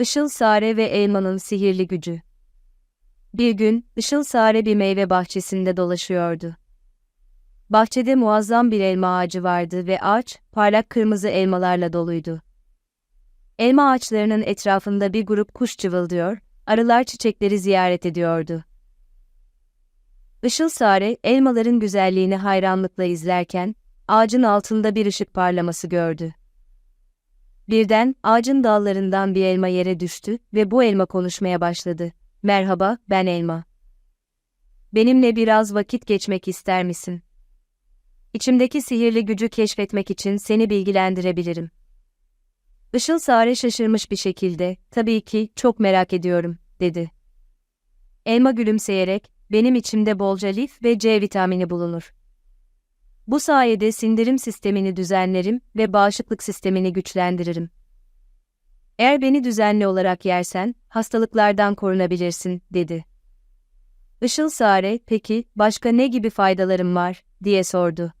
Işıl Sare ve Elman'ın sihirli gücü. Bir gün, Işıl Sare bir meyve bahçesinde dolaşıyordu. Bahçede muazzam bir elma ağacı vardı ve ağaç, parlak kırmızı elmalarla doluydu. Elma ağaçlarının etrafında bir grup kuş cıvıldıyor, arılar çiçekleri ziyaret ediyordu. Işıl Sare, elmaların güzelliğini hayranlıkla izlerken, ağacın altında bir ışık parlaması gördü. Birden ağacın dallarından bir elma yere düştü ve bu elma konuşmaya başladı. Merhaba, ben elma. Benimle biraz vakit geçmek ister misin? İçimdeki sihirli gücü keşfetmek için seni bilgilendirebilirim. Işıl Sare şaşırmış bir şekilde, tabii ki, çok merak ediyorum, dedi. Elma gülümseyerek, benim içimde bolca lif ve C vitamini bulunur. Bu sayede sindirim sistemini düzenlerim ve bağışıklık sistemini güçlendiririm. Eğer beni düzenli olarak yersen, hastalıklardan korunabilirsin, dedi. Işıl Sare, peki, başka ne gibi faydalarım var, diye sordu.